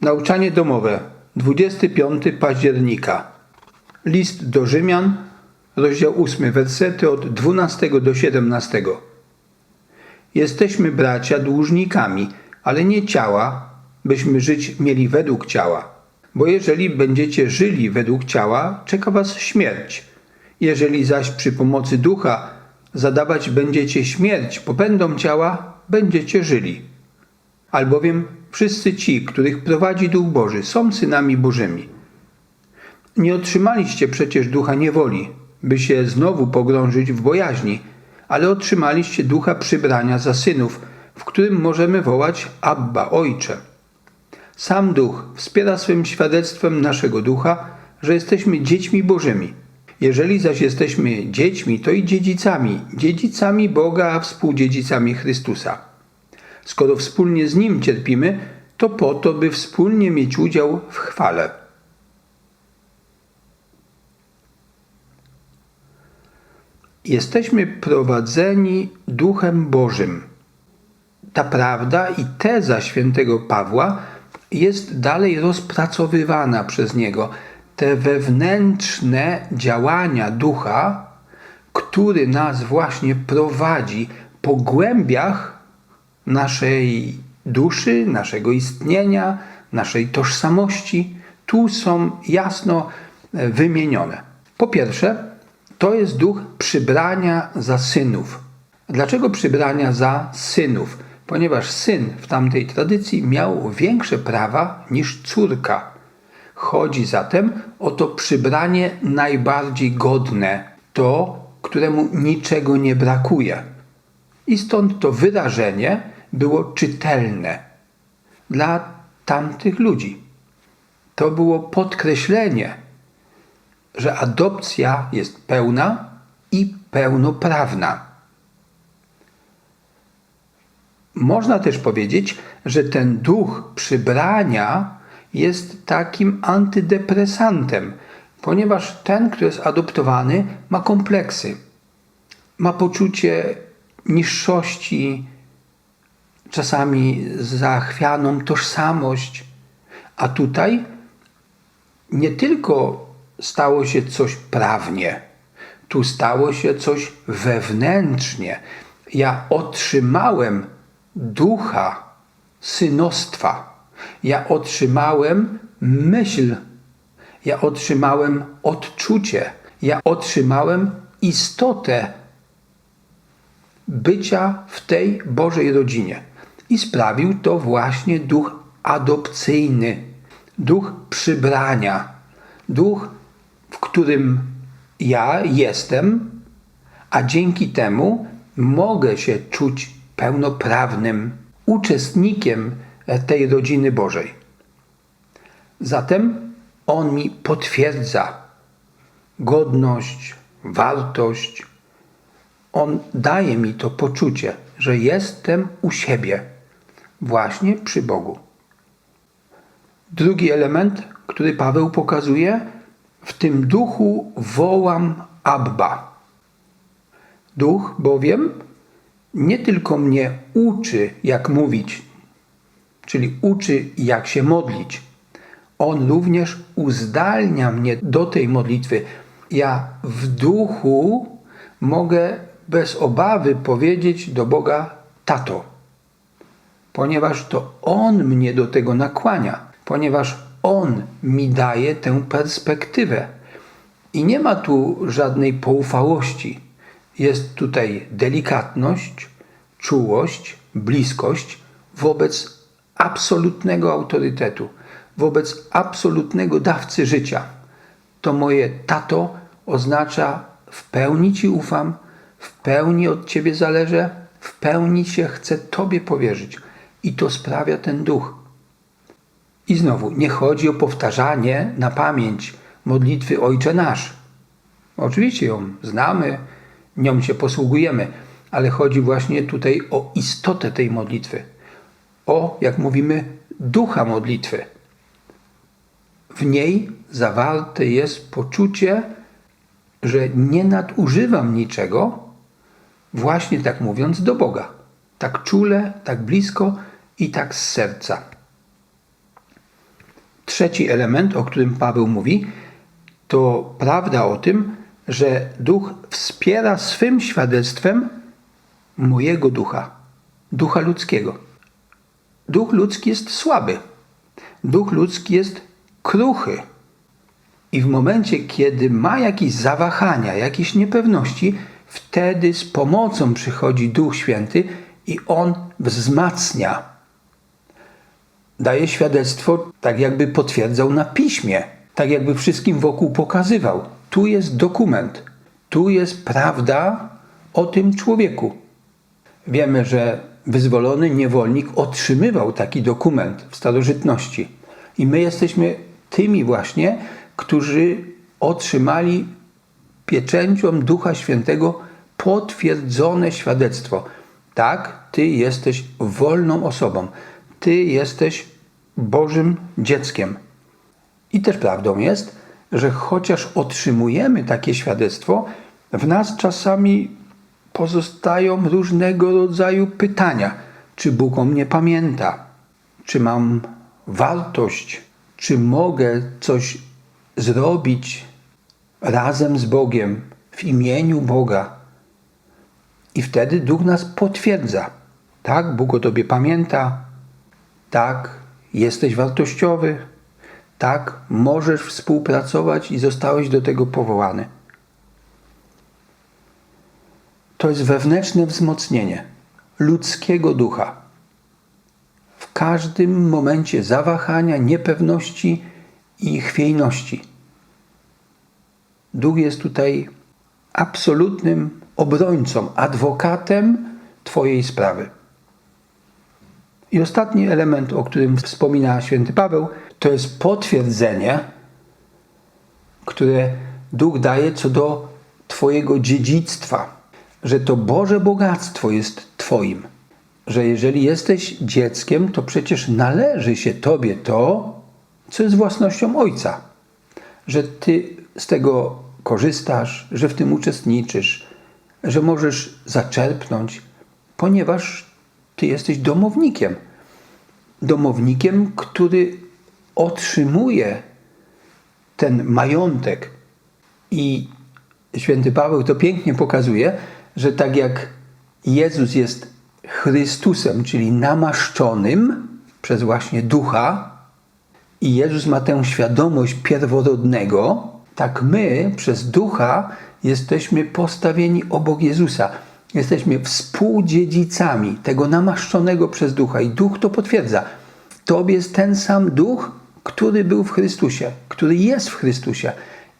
Nauczanie domowe 25 października. List do Rzymian, rozdział 8, wersety od 12 do 17. Jesteśmy bracia dłużnikami, ale nie ciała, byśmy żyć mieli według ciała. Bo jeżeli będziecie żyli według ciała, czeka was śmierć. Jeżeli zaś przy pomocy ducha zadawać będziecie śmierć popędom ciała, będziecie żyli. Albowiem wszyscy ci, których prowadzi Duch Boży, są synami Bożymi. Nie otrzymaliście przecież ducha niewoli, by się znowu pogrążyć w bojaźni, ale otrzymaliście ducha przybrania za synów, w którym możemy wołać Abba, Ojcze. Sam Duch wspiera swym świadectwem naszego ducha, że jesteśmy dziećmi Bożymi. Jeżeli zaś jesteśmy dziećmi, to i dziedzicami, dziedzicami Boga, a współdziedzicami Chrystusa. Skoro wspólnie z Nim cierpimy, to po to, by wspólnie mieć udział w chwale. Jesteśmy prowadzeni Duchem Bożym. Ta prawda i teza świętego Pawła jest dalej rozpracowywana przez niego. Te wewnętrzne działania ducha, który nas właśnie prowadzi po głębiach naszej duszy, naszego istnienia, naszej tożsamości, tu są jasno e, wymienione. Po pierwsze, to jest duch przybrania za synów. Dlaczego przybrania za synów? Ponieważ syn w tamtej tradycji miał większe prawa niż córka. Chodzi zatem o to przybranie najbardziej godne, to, któremu niczego nie brakuje. I stąd to wyrażenie było czytelne dla tamtych ludzi. To było podkreślenie, że adopcja jest pełna i pełnoprawna. Można też powiedzieć, że ten duch przybrania jest takim antydepresantem, ponieważ ten, kto jest adoptowany, ma kompleksy, ma poczucie niższości, czasami zachwianą tożsamość. A tutaj nie tylko stało się coś prawnie, tu stało się coś wewnętrznie. Ja otrzymałem ducha synostwa. Ja otrzymałem myśl. Ja otrzymałem odczucie. Ja otrzymałem istotę bycia w tej Bożej rodzinie. I sprawił to właśnie duch adopcyjny, duch przybrania, duch, w którym ja jestem, a dzięki temu mogę się czuć pełnoprawnym uczestnikiem tej rodziny Bożej. Zatem On mi potwierdza godność, wartość. On daje mi to poczucie, że jestem u siebie, właśnie przy Bogu. Drugi element, który Paweł pokazuje, w tym duchu wołam Abba. Duch bowiem nie tylko mnie uczy, jak mówić, czyli uczy, jak się modlić. On również uzdalnia mnie do tej modlitwy. Ja w duchu mogę bez obawy powiedzieć do Boga: Tato, ponieważ to On mnie do tego nakłania, ponieważ On mi daje tę perspektywę. I nie ma tu żadnej poufałości jest tutaj delikatność, czułość, bliskość wobec absolutnego autorytetu, wobec absolutnego dawcy życia. To moje tato oznacza w pełni Ci ufam, w pełni od Ciebie zależę, w pełni się chcę Tobie powierzyć. I to sprawia ten duch. I znowu, nie chodzi o powtarzanie na pamięć modlitwy Ojcze Nasz. Oczywiście ją znamy, nią się posługujemy, ale chodzi właśnie tutaj o istotę tej modlitwy, o, jak mówimy, ducha modlitwy. W niej zawarte jest poczucie, że nie nadużywam niczego, właśnie tak mówiąc, do Boga. Tak czule, tak blisko i tak z serca. trzeci element, o którym Paweł mówi, to prawda o tym, że duch wspiera swym świadectwem mojego ducha, ducha ludzkiego. Duch ludzki jest słaby. Duch ludzki jest kruchy. I w momencie, kiedy ma jakieś zawahania, jakieś niepewności, wtedy z pomocą przychodzi Duch Święty i on wzmacnia. Daje świadectwo, tak jakby potwierdzał na piśmie, tak jakby wszystkim wokół pokazywał. Tu jest dokument, tu jest prawda o tym człowieku. Wiemy, że wyzwolony niewolnik otrzymywał taki dokument w starożytności. I my jesteśmy tymi właśnie, którzy otrzymali pieczęcią Ducha Świętego potwierdzone świadectwo. Tak, ty jesteś wolną osobą. Ty jesteś Bożym dzieckiem. I też prawdą jest, że chociaż otrzymujemy takie świadectwo, w nas czasami pozostają różnego rodzaju pytania. Czy Bóg o mnie pamięta? Czy mam wartość? Czy mogę coś zrobić razem z Bogiem, w imieniu Boga? I wtedy Duch nas potwierdza. Tak, Bóg o Tobie pamięta. Tak, jesteś wartościowy. Tak, możesz współpracować i zostałeś do tego powołany. To jest wewnętrzne wzmocnienie ludzkiego ducha. W każdym momencie zawahania, niepewności i chwiejności. Duch jest tutaj absolutnym obrońcą, adwokatem Twojej sprawy. I ostatni element, o którym wspomina święty Paweł, to jest potwierdzenie, które Duch daje co do Twojego dziedzictwa, że to Boże bogactwo jest Twoim, że jeżeli jesteś dzieckiem, to przecież należy się Tobie to, co jest własnością Ojca, że Ty z tego korzystasz, że w tym uczestniczysz, że możesz zaczerpnąć, ponieważ Ty jesteś domownikiem. Domownikiem, który otrzymuje ten majątek. I święty Paweł to pięknie pokazuje, że tak jak Jezus jest Chrystusem, czyli namaszczonym przez właśnie ducha, i Jezus ma tę świadomość pierworodnego, tak my przez ducha jesteśmy postawieni obok Jezusa. Jesteśmy współdziedzicami tego namaszczonego przez ducha i duch to potwierdza. W tobie jest ten sam duch, który był w Chrystusie, który jest w Chrystusie.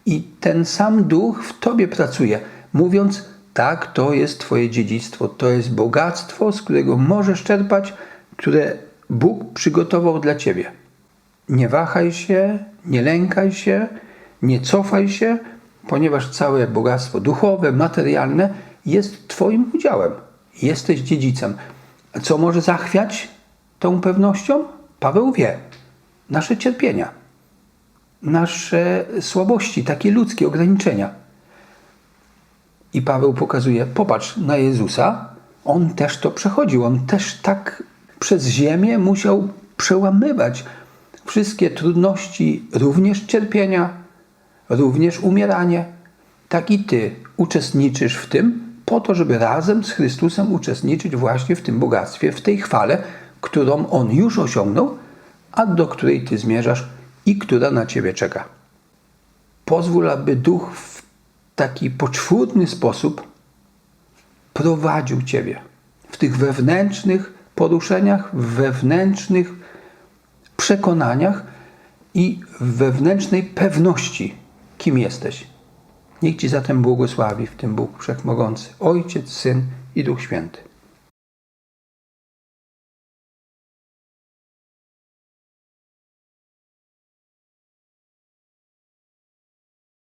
I ten sam duch w tobie pracuje, mówiąc: Tak, to jest Twoje dziedzictwo, to jest bogactwo, z którego możesz czerpać, które Bóg przygotował dla ciebie. Nie wahaj się, nie lękaj się, nie cofaj się, ponieważ całe bogactwo duchowe, materialne jest Twoim udziałem. Jesteś dziedzicem. Co może zachwiać tą pewnością? Paweł wie. Nasze cierpienia, nasze słabości, takie ludzkie ograniczenia. I Paweł pokazuje, popatrz na Jezusa, on też to przechodził, on też tak przez ziemię musiał przełamywać wszystkie trudności, również cierpienia, również umieranie. Tak i ty uczestniczysz w tym, po to, żeby razem z Chrystusem uczestniczyć właśnie w tym bogactwie, w tej chwale, którą On już osiągnął, a do której ty zmierzasz i która na ciebie czeka. Pozwól, aby Duch w taki poczwórny sposób prowadził ciebie w tych wewnętrznych poruszeniach, w wewnętrznych przekonaniach i wewnętrznej pewności, kim jesteś. Niech Ci zatem błogosławi w tym Bóg Wszechmogący, Ojciec, Syn i Duch Święty.